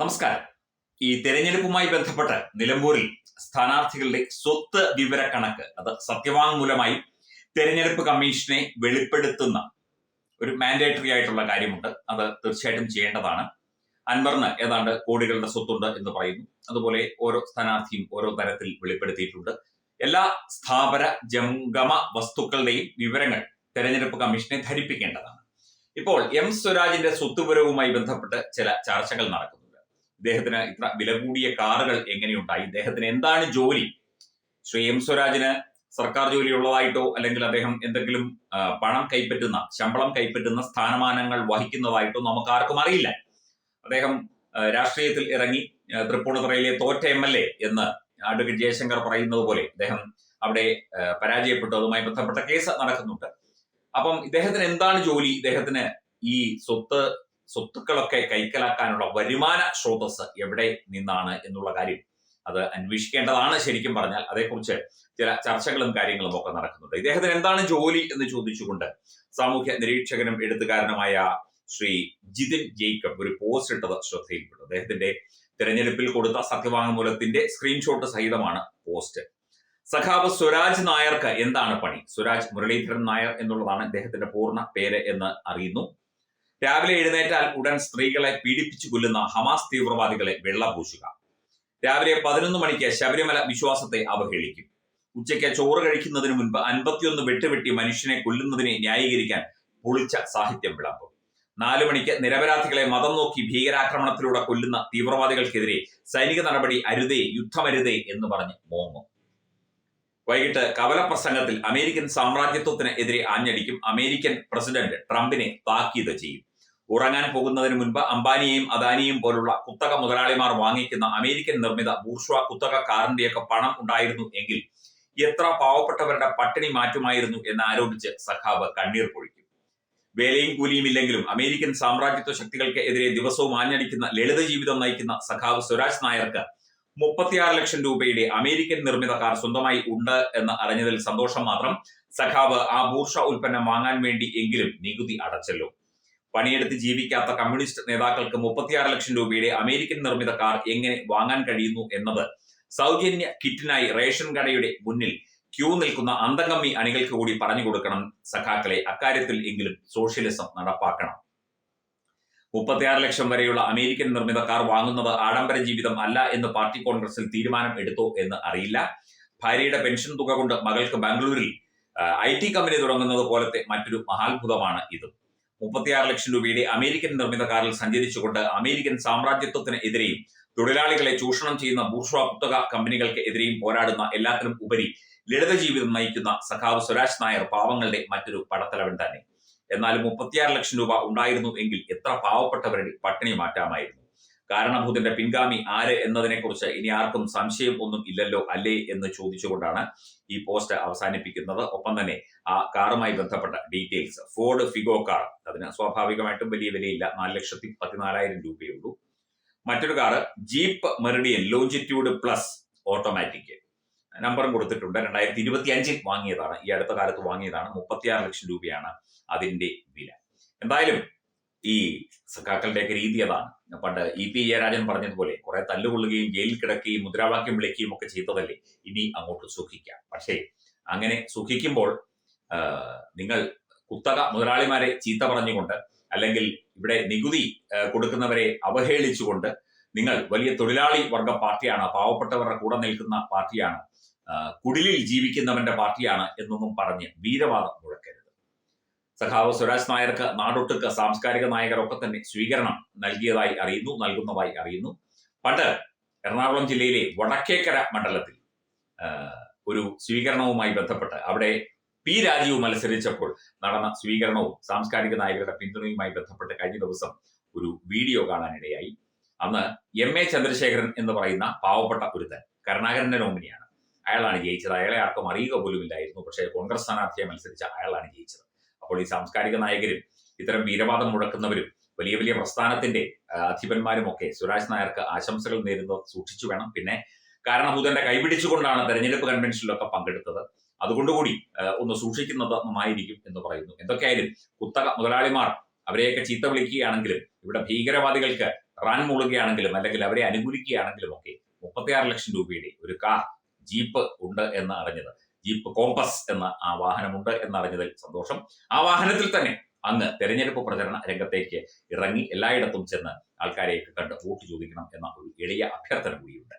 നമസ്കാരം. ഈ തെരഞ്ഞെടുപ്പുമായി ബന്ധപ്പെട്ട് നിലമ്പൂരിൽ സ്ഥാനാർത്ഥികളുടെ സ്വത്ത് വിവരക്കണക്ക് അത് സത്യവാങ്മൂലമായി തെരഞ്ഞെടുപ്പ് കമ്മീഷനെ വെളിപ്പെടുത്തുന്ന ഒരു മാൻഡേറ്ററി ആയിട്ടുള്ള കാര്യമുണ്ട്. അത് തീർച്ചയായിട്ടും ചെയ്യേണ്ടതാണ്. അൻവറിന് ഏതാണ്ട് കോടികളുടെ സ്വത്തുണ്ട് എന്ന് പറയുന്നു. അതുപോലെ ഓരോ സ്ഥാനാർത്ഥിയും ഓരോ തരത്തിൽ വെളിപ്പെടുത്തിയിട്ടുണ്ട്. എല്ലാ സ്ഥാപന ജംഗമ വസ്തുക്കളുടെയും വിവരങ്ങൾ തെരഞ്ഞെടുപ്പ് കമ്മീഷനെ ധരിപ്പിക്കേണ്ടതാണ്. ഇപ്പോൾ എം. സ്വരാജിന്റെ സ്വത്തുപുരവുമായി ബന്ധപ്പെട്ട് ചില ചർച്ചകൾ നടക്കുന്നുണ്ട് ഇദ്ദേഹത്തിന് ഇത്ര വില കൂടിയ കാറുകൾ എങ്ങനെയുണ്ടായി? ഇദ്ദേഹത്തിന് എന്താണ് ജോലി? ശ്രീ എം സ്വരാജിന് സർക്കാർ ജോലി ഉള്ളതായിട്ടോ അല്ലെങ്കിൽ അദ്ദേഹം എന്തെങ്കിലും പണം കൈപ്പറ്റുന്ന ശമ്പളം കൈപ്പറ്റുന്ന സ്ഥാനമാനങ്ങൾ വഹിക്കുന്നതായിട്ടോ നമുക്ക് ആർക്കും അറിയില്ല. അദ്ദേഹം രാഷ്ട്രീയത്തിൽ ഇറങ്ങി തൃപ്പൂണിത്തുറയിലെ തോറ്റ എം എൽ എ എന്ന് അഡ്വക്കേറ്റ് ജയശങ്കർ പറയുന്നത് പോലെ അദ്ദേഹം അവിടെ പരാജയപ്പെട്ടു. അതുമായി ബന്ധപ്പെട്ട കേസ് നടക്കുന്നുണ്ട്. അപ്പം ഇദ്ദേഹത്തിന് എന്താണ് ജോലി? ഇദ്ദേഹത്തിന് ഈ സ്വത്ത് സ്വത്തുക്കളൊക്കെ കൈക്കലാക്കാനുള്ള വരുമാന സ്രോതസ് എവിടെ നിന്നാണ് എന്നുള്ള കാര്യം അത് അന്വേഷിക്കേണ്ടതാണ് ശരിക്കും പറഞ്ഞാൽ. അതേക്കുറിച്ച് ചില ചർച്ചകളും കാര്യങ്ങളും ഒക്കെ നടക്കുന്നുണ്ട്. ഇദ്ദേഹത്തിന് എന്താണ് ജോലി എന്ന് ചോദിച്ചുകൊണ്ട് സാമൂഹ്യ നിരീക്ഷകനും എഴുത്തുകാരനുമായ ശ്രീ ജിതിൻ ജേക്കബ് ഒരു പോസ്റ്റ് ഇട്ടത് ശ്രദ്ധയിൽപ്പെട്ടു. അദ്ദേഹത്തിന്റെ തിരഞ്ഞെടുപ്പിൽ കൊടുത്ത സത്യവാങ്മൂലത്തിന്റെ സ്ക്രീൻഷോട്ട് സഹിതമാണ് പോസ്റ്റ്. സഖാവ് സ്വരാജ് നായർക്ക് എന്താണ് പണി? സ്വരാജ് മുരളീധരൻ നായർ എന്നുള്ളതാണ് ഇദ്ദേഹത്തിന്റെ പൂർണ പേര് എന്ന് അറിയുന്നു. രാവിലെ എഴുന്നേറ്റാൽ ഉടൻ സ്ത്രീകളെ പീഡിപ്പിച്ചു കൊല്ലുന്ന ഹമാസ് തീവ്രവാദികളെ വെള്ളപൂശുക. രാവിലെ പതിനൊന്ന് മണിക്ക് ശബരിമല വിശ്വാസത്തെ അവഹേളിക്കും. ഉച്ചയ്ക്ക് ചോറ് കഴിക്കുന്നതിന് മുൻപ് അൻപത്തിയൊന്ന് വെട്ടുവെട്ടി മനുഷ്യനെ കൊല്ലുന്നതിനെ ന്യായീകരിക്കാൻ പൊളിച്ച സാഹിത്യം വിളമ്പും. നാലു മണിക്ക് നിരപരാധികളെ മതം നോക്കി ഭീകരാക്രമണത്തിലൂടെ കൊല്ലുന്ന തീവ്രവാദികൾക്കെതിരെ സൈനിക നടപടി അരുതേ യുദ്ധമരുതേ എന്ന് പറഞ്ഞ് മോങ്ങും. വൈകിട്ട് കവല പ്രസംഗത്തിൽ അമേരിക്കൻ സാമ്രാജ്യത്വത്തിന് എതിരെ ആഞ്ഞടിക്കും അമേരിക്കൻ പ്രസിഡന്റ് ട്രംപിനെ താക്കീത് ചെയ്യും. ഉറങ്ങാൻ പോകുന്നതിന് മുൻപ് അംബാനിയെയും അദാനിയും പോലുള്ള കുത്തക മുതലാളിമാർ വാങ്ങിക്കുന്ന അമേരിക്കൻ നിർമ്മിത ബൂർഷ്വ കുത്തക കാറിന്റെയൊക്കെ പണം ഉണ്ടായിരുന്നു എങ്കിൽ എത്ര പാവപ്പെട്ടവരുടെ പട്ടിണി മാറ്റുമായിരുന്നു എന്ന് ആരോപിച്ച് സഖാവ് കണ്ണീർ പൊഴിക്കും. വേലയും കൂലിയും ഇല്ലെങ്കിലും അമേരിക്കൻ സാമ്രാജ്യത്വ ശക്തികൾക്ക് എതിരെ ദിവസവും ആഞ്ഞടിക്കുന്ന ലളിത ജീവിതം നയിക്കുന്ന സഖാവ് സ്വരാജ് നായർക്ക് മുപ്പത്തിയാറ് ലക്ഷം രൂപയുടെ അമേരിക്കൻ നിർമ്മിത കാർ സ്വന്തമായി ഉണ്ട് എന്ന് അറിഞ്ഞതിൽ സന്തോഷം മാത്രം സഖാവ് ആ ബൂർഷ ഉൽപ്പന്നം വാങ്ങാൻ വേണ്ടി എങ്കിലും നികുതി അടച്ചല്ലോ. പണിയെടുത്ത് ജീവിക്കാത്ത കമ്മ്യൂണിസ്റ്റ് നേതാക്കൾക്ക് മുപ്പത്തിയാറ് ലക്ഷം രൂപയുടെ അമേരിക്കൻ നിർമ്മിത കാർ എങ്ങനെ വാങ്ങാൻ കഴിയുന്നു എന്നത് സൗജന്യ കിറ്റിനായി റേഷൻ കടയുടെ മുന്നിൽ ക്യൂ നിൽക്കുന്ന അന്തംഗമ്മി അണികൾക്ക് കൂടി പറഞ്ഞു കൊടുക്കണം സഖാക്കളെ. അക്കാര്യത്തിൽ എങ്കിലും സോഷ്യലിസം നടപ്പാക്കണം. മുപ്പത്തിയാറ് ലക്ഷം വരെയുള്ള അമേരിക്കൻ നിർമ്മിത കാർ വാങ്ങുന്നത് ആഡംബര ജീവിതം അല്ല എന്ന് പാർട്ടി കോൺഗ്രസിൽ തീരുമാനം എടുത്തോ എന്ന് അറിയില്ല. ഭാര്യയുടെ പെൻഷൻ തുക കൊണ്ട് മകൾക്ക് ബാംഗ്ലൂരിൽ ഐ ടി കമ്പനി തുടങ്ങുന്നത് പോലത്തെ മറ്റൊരു മഹാത്ഭുതമാണ് ഇത്. മുപ്പത്തിയാറ് ലക്ഷം രൂപയുടെ അമേരിക്കൻ നിർമ്മിത കാറിൽ സഞ്ചരിച്ചുകൊണ്ട് അമേരിക്കൻ സാമ്രാജ്യത്വത്തിന് എതിരെയും തൊഴിലാളികളെ ചൂഷണം ചെയ്യുന്ന ബൂർഷ്വാപുത്തക കമ്പനികൾക്ക് എതിരെയും പോരാടുന്ന എല്ലാത്തിനും ഉപരി ലളിത ജീവിതം നയിക്കുന്ന സഖാവ് സുരാജ് നായർ പാവങ്ങളുടെ മറ്റൊരു പടത്തലവൻ തന്നെ. എന്നാൽ മുപ്പത്തിയാറ് ലക്ഷം രൂപ ഉണ്ടായിരുന്നു എങ്കിൽ എത്ര പാവപ്പെട്ടവരുടെ പട്ടിണി മാറ്റാമായിരുന്നു. കാരണഭൂതന്റെ പിൻഗാമി ആര് എന്നതിനെക്കുറിച്ച് ഇനി ആർക്കും സംശയം ഒന്നും ഇല്ലല്ലോ അല്ലേ എന്ന് ചോദിച്ചുകൊണ്ടാണ് ഈ പോസ്റ്റ് അവസാനിപ്പിക്കുന്നത്. ഒപ്പം തന്നെ ആ കാറുമായി ബന്ധപ്പെട്ട ഡീറ്റെയിൽസ്. Ford Figo car. അതിന് സ്വാഭാവികമായിട്ടും വലിയ വിലയില്ല. നാല് ലക്ഷത്തി പതിനാലായിരം രൂപയേ ഉള്ളൂ മറ്റൊരു car Jeep Meridian Longitude plus automatic. നമ്പറും കൊടുത്തിട്ടുണ്ട്. രണ്ടായിരത്തി ഇരുപത്തി അഞ്ചിൽ വാങ്ങിയതാണ്. ഈ അടുത്ത കാലത്ത് വാങ്ങിയതാണ്. മുപ്പത്തിയാറ് ലക്ഷം രൂപയാണ് അതിന്റെ വില. എന്തായാലും ഈ സഖാക്കളുടെയൊക്കെ രീതി അതാണ്. പണ്ട് ഇ പി ജയരാജൻ പറഞ്ഞതുപോലെ കുറെ തല്ലുകൊള്ളുകയും ജയിലിൽ കിടക്കുകയും മുദ്രാവാക്യം വിളിക്കുകയും ഒക്കെ ചെയ്തതല്ലേ? ഇനി അങ്ങോട്ട് സൂക്ഷിക്കാം. പക്ഷേ അങ്ങനെ സൂക്ഷിക്കുമ്പോൾ നിങ്ങൾ കുത്തക മുതലാളിമാരെ ചീത്ത പറഞ്ഞുകൊണ്ട് അല്ലെങ്കിൽ ഇവിടെ നികുതി കൊടുക്കുന്നവരെ അവഹേളിച്ചുകൊണ്ട് നിങ്ങൾ വലിയ തൊഴിലാളി വർഗ പാർട്ടിയാണ് പാവപ്പെട്ടവരുടെ കൂടെ നിൽക്കുന്ന പാർട്ടിയാണ് കുടിലിൽ ജീവിക്കുന്നവന്റെ പാർട്ടിയാണ് എന്നൊന്നും പറഞ്ഞ് വീരവാദം മുഴക്കരുത്. സഖാവ് സ്വരാജ് നായർക്ക് നാടൊട്ടുക്ക് സാംസ്കാരിക നായകരൊക്കെ തന്നെ സ്വീകരണം നൽകിയതായി അറിയുന്നു നൽകുന്നതായി അറിയുന്നു. പണ്ട് എറണാകുളം ജില്ലയിലെ വടക്കേക്കര മണ്ഡലത്തിൽ ഒരു സ്വീകരണവുമായി ബന്ധപ്പെട്ട് അവിടെ പി രാജീവ് മത്സരിച്ചപ്പോൾ നടന്ന സ്വീകരണവും സാംസ്കാരിക നായകരുടെ പിന്തുണയുമായി ബന്ധപ്പെട്ട് കഴിഞ്ഞ ദിവസം ഒരു വീഡിയോ കാണാനിടയായി. അന്ന് എം എ ചന്ദ്രശേഖരൻ എന്ന് പറയുന്ന പാവപ്പെട്ട ഒരുത്തൻ കരുണാകരന്റെ നോമിനിയാണ്. അയാളാണ് ജയിച്ചത്. അയാളെ ആർക്കും അറിയുക പോലുമില്ലായിരുന്നു. പക്ഷേ കോൺഗ്രസ് സ്ഥാനാർത്ഥിയെ മത്സരിച്ച അയാളാണ് ജയിച്ചത്. അപ്പോൾ ഈ സാംസ്കാരിക നായകരും ഇത്തരം വീരവാദം മുഴക്കുന്നവരും വലിയ വലിയ പ്രസ്ഥാനത്തിന്റെ അധിപന്മാരും ഒക്കെ സുരാജ് നായർക്ക് ആശംസകൾ നേരുന്നു സൂക്ഷിച്ചു വേണം. പിന്നെ കാരണഭൂതന്റെ കൈപിടിച്ചുകൊണ്ടാണ് തെരഞ്ഞെടുപ്പ് കൺവെൻഷനിലൊക്കെ പങ്കെടുത്തത്. അതുകൊണ്ടുകൂടി ഒന്ന് സൂക്ഷിക്കുന്നത് നന്നായിരിക്കും എന്ന് പറയുന്നു. എന്തൊക്കെയായാലും കുത്തക മുതലാളിമാർ അവരെയൊക്കെ ചീത്ത വിളിക്കുകയാണെങ്കിലും ഇവിടെ ഭീകരവാദികൾക്ക് റാൻ മൂളുകയാണെങ്കിലും അല്ലെങ്കിൽ അവരെ അനുകൂലിക്കുകയാണെങ്കിലും ഒക്കെ മുപ്പത്തിയാറ് ലക്ഷം രൂപയുടെ ഒരു കാർ ജീപ്പ് ഉണ്ട് എന്ന് അറിഞ്ഞത്. ജീപ്പ് കോമ്പസ് എന്ന ആ വാഹനമുണ്ട് എന്നറിഞ്ഞതിൽ സന്തോഷം. ആ വാഹനത്തിൽ തന്നെ അന്ന് തെരഞ്ഞെടുപ്പ് പ്രചരണ രംഗത്തേക്ക് ഇറങ്ങി എല്ലായിടത്തും ചെന്ന് ആൾക്കാരെയൊക്കെ കണ്ട് വോട്ട് ചോദിക്കണം എന്ന ഒരു എളിയ അഭ്യർത്ഥന കൂടിയുണ്ട്.